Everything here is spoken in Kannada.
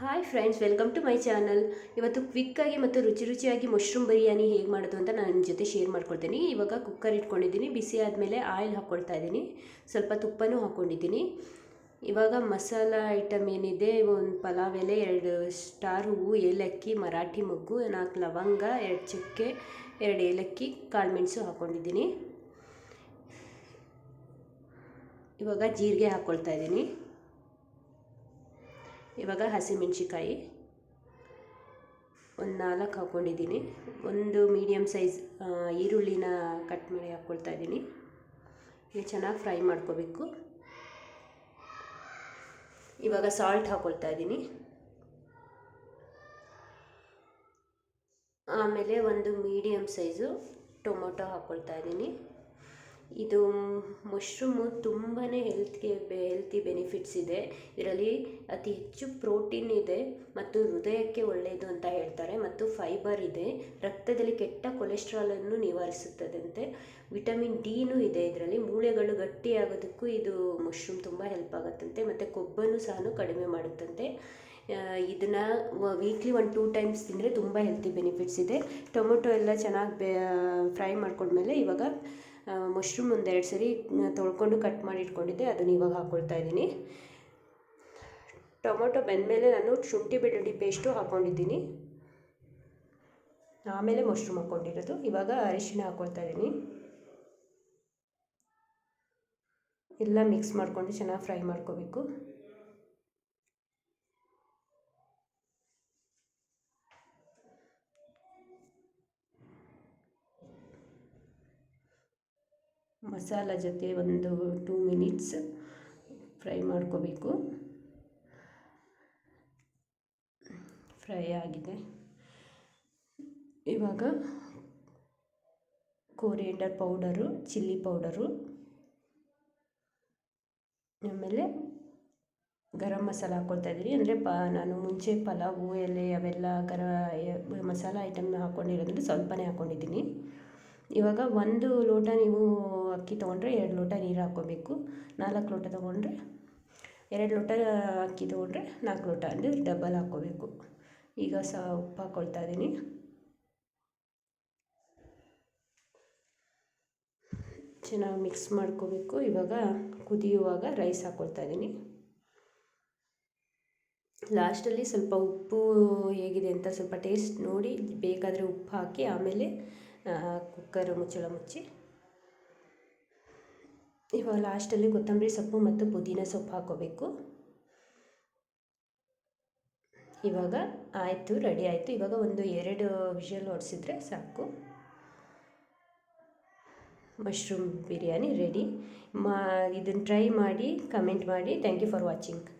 Hi friends welcome to my channel ಇವತ್ತು ಕ್ವಿಕ್ಕಾಗಿ ಮತ್ತು ರುಚಿ ರುಚಿಯಾಗಿ ಮಶ್ರೂಮ್ ಬಿರಿಯಾನಿ ಹೇಗೆ ಮಾಡೋದು ಅಂತ ನಾನು ಜೊತೆ ಶೇರ್ ಮಾಡ್ಕೊಳ್ತೀನಿ. ಇವಾಗ ಕುಕ್ಕರ್ ಇಟ್ಕೊಂಡಿದ್ದೀನಿ, ಬಿಸಿ ಆದಮೇಲೆ ಆಯಿಲ್ ಹಾಕ್ಕೊಳ್ತಾ ಇದ್ದೀನಿ. ಸ್ವಲ್ಪ ತುಪ್ಪನೂ ಹಾಕ್ಕೊಂಡಿದ್ದೀನಿ ಇವಾಗ ಮಸಾಲ ಐಟಮ್ ಏನಿದೆ, ಒಂದು ಪಲಾವ್ ಎಲೆ, ಎರಡು ಸ್ಟಾರ್ ಹೂವು, ಏಲಕ್ಕಿ, ಮರಾಠಿ ಮೊಗ್ಗು, ನಾಲ್ಕು ಲವಂಗ, ಎರಡು ಚಕ್ಕೆ, ಎರಡು ಏಲಕ್ಕಿ, ಕಾಳು ಮೆಣಸು ಹಾಕ್ಕೊಂಡಿದ್ದೀನಿ ಇವಾಗ ಜೀರಿಗೆ ಹಾಕ್ಕೊಳ್ತಾ ಇದ್ದೀನಿ. ಇವಾಗ ಹಸಿಮೆಣ್ಸಿಕಾಯಿ ಒಂದು ನಾಲ್ಕು ಹಾಕ್ಕೊಂಡಿದ್ದೀನಿ ಒಂದು ಮೀಡಿಯಮ್ ಸೈಜ್ ಈರುಳ್ಳಿನ ಕಟ್ ಮಾಡಿ ಹಾಕ್ಕೊಳ್ತಾ ಇದ್ದೀನಿ. ಇದು ಚೆನ್ನಾಗಿ ಫ್ರೈ ಮಾಡ್ಕೋಬೇಕು. ಇವಾಗ ಸಾಲ್ಟ್ ಹಾಕ್ಕೊಳ್ತಾ ಇದ್ದೀನಿ. ಆಮೇಲೆ ಒಂದು ಮೀಡಿಯಮ್ ಸೈಜು ಟೊಮೊಟೊ ಹಾಕ್ಕೊಳ್ತಾ ಇದ್ದೀನಿ. ಇದು ಮಶ್ರೂಮು ತುಂಬಾ ಹೆಲ್ತ್ಗೆ ಹೆಲ್ತಿ ಬೆನಿಫಿಟ್ಸ್ ಇದೆ. ಇದರಲ್ಲಿ ಅತಿ ಹೆಚ್ಚು ಪ್ರೋಟೀನ್ ಇದೆ ಮತ್ತು ಹೃದಯಕ್ಕೆ ಒಳ್ಳೆಯದು ಅಂತ ಹೇಳ್ತಾರೆ ಮತ್ತು ಫೈಬರ್ ಇದೆ. ರಕ್ತದಲ್ಲಿ ಕೆಟ್ಟ ಕೊಲೆಸ್ಟ್ರಾಲನ್ನು ನಿವಾರಿಸುತ್ತದಂತೆ. ವಿಟಮಿನ್ ಡಿನೂ ಇದೆ ಇದರಲ್ಲಿ. ಮೂಳೆಗಳು ಗಟ್ಟಿಯಾಗೋದಕ್ಕೂ ಇದು ಮಶ್ರೂಮ್ ತುಂಬ ಹೆಲ್ಪ್ ಆಗುತ್ತಂತೆ ಮತ್ತು ಕೊಬ್ಬನ್ನು ಸಹ ಕಡಿಮೆ ಮಾಡುತ್ತಂತೆ. ಇದನ್ನು ವೀಕ್ಲಿ ಒಂದು ಟೂ ಟೈಮ್ಸ್ ತಿಂದರೆ ತುಂಬ ಹೆಲ್ತಿ ಬೆನಿಫಿಟ್ಸ್ ಇದೆ. ಟೊಮೊಟೊ ಎಲ್ಲ ಚೆನ್ನಾಗಿ ಬೇ ಫ್ರೈ ಮಾಡ್ಕೊಂಡ್ಮೇಲೆ ಇವಾಗ ಮಶ್ರೂಮ್ ಒಂದೆರಡು ಸರಿ ತೊಳ್ಕೊಂಡು ಕಟ್ ಮಾಡಿ ಇಟ್ಕೊಂಡಿದ್ದೆ. ಅದನ್ನು ಇವಾಗ ಹಾಕ್ಕೊಳ್ತಾ ಇದ್ದೀನಿ. ಟೊಮೊಟೊ ಬೆಂದಮೇಲೆ ನಾನು ಶುಂಠಿ ಬೆಳ್ಳುಳ್ಳಿ ಪೇಸ್ಟು ಹಾಕ್ಕೊಂಡಿದ್ದೀನಿ ಆಮೇಲೆ ಮಶ್ರೂಮ್ ಹಾಕ್ಕೊಂಡಿರೋದು ಇವಾಗ ಅರಿಶಿಣ ಹಾಕ್ಕೊಳ್ತಾ ಇದ್ದೀನಿ. ಎಲ್ಲ ಮಿಕ್ಸ್ ಮಾಡಿಕೊಂಡು ಚೆನ್ನಾಗಿ ಫ್ರೈ ಮಾಡ್ಕೋಬೇಕು. ಮಸಾಲ ಜೊತೆ ಒಂದು ಟೂ ಮಿನಿಟ್ಸ್ ಫ್ರೈ ಮಾಡ್ಕೋಬೇಕು. ಫ್ರೈ ಆಗಿದೆ. ಇವಾಗ ಕೋರಿಯಂಡರ್ ಪೌಡರು ಚಿಲ್ಲಿ ಪೌಡರು ಆಮೇಲೆ ಗರಂ ಮಸಾಲ ಹಾಕ್ಕೊಳ್ತಾ ಇದ್ದೀನಿ. ಅಂದರೆ ಪ, ನಾನು ಮುಂಚೆ ಪಲಾವು, ಎಲೆ, ಅವೆಲ್ಲ ಗರ, ಮಸಾಲ ಐಟಮ್ನ ಹಾಕ್ಕೊಂಡಿರೋದ್ರಿಂದ ಸ್ವಲ್ಪನೇ ಹಾಕ್ಕೊಂಡಿದ್ದೀನಿ ಇವಾಗ ಒಂದು ಲೋಟ ನೀವು ಅಕ್ಕಿ ತೊಗೊಂಡ್ರೆ ಎರಡು ಲೋಟ ನೀರು ಹಾಕ್ಕೋಬೇಕು. ನಾಲ್ಕು ಲೋಟ ತೊಗೊಂಡ್ರೆ ಎರಡು ಲೋಟ ಅಕ್ಕಿ ತೊಗೊಂಡ್ರೆ ನಾಲ್ಕು ಲೋಟ ಅಂದರೆ ಡಬಲ್ ಹಾಕ್ಕೋಬೇಕು. ಈಗ ಸಹ ಉಪ್ಪು ಹಾಕ್ಕೊಳ್ತಾ ಇದ್ದೀನಿ. ಚೆನ್ನಾಗಿ ಮಿಕ್ಸ್ ಮಾಡ್ಕೋಬೇಕು. ಇವಾಗ ಕುದಿಯುವಾಗ ರೈಸ್ ಹಾಕ್ಕೊಳ್ತಾ ಇದ್ದೀನಿ. ಲಾಸ್ಟಲ್ಲಿ ಸ್ವಲ್ಪ ಉಪ್ಪು ಹೇಗಿದೆ ಅಂತ ಸ್ವಲ್ಪ ಟೇಸ್ಟ್ ನೋಡಿ, ಬೇಕಾದರೆ ಉಪ್ಪು ಹಾಕಿ ಆಮೇಲೆ ಕುಕ್ಕರ್ ಮುಚ್ಚಳ ಮುಚ್ಚಿ. ಇವಾಗ ಲಾಸ್ಟಲ್ಲಿ ಕೊತ್ತಂಬರಿ ಸೊಪ್ಪು ಮತ್ತು ಪುದೀನ ಸೊಪ್ಪು ಹಾಕೋಬೇಕು. ಇವಾಗ ಆಯಿತು, ರೆಡಿ ಆಯಿತು. ಇವಾಗ ಒಂದು ಎರಡು ವಿಷಲ್ ಹೊಡೆಸಿದ್ರೆ ಸಾಕು. Mushroom biryani ready. ಮಾ ಇದನ್ನು ಟ್ರೈ ಮಾಡಿ, ಕಮೆಂಟ್ ಮಾಡಿ. Thank you for watching.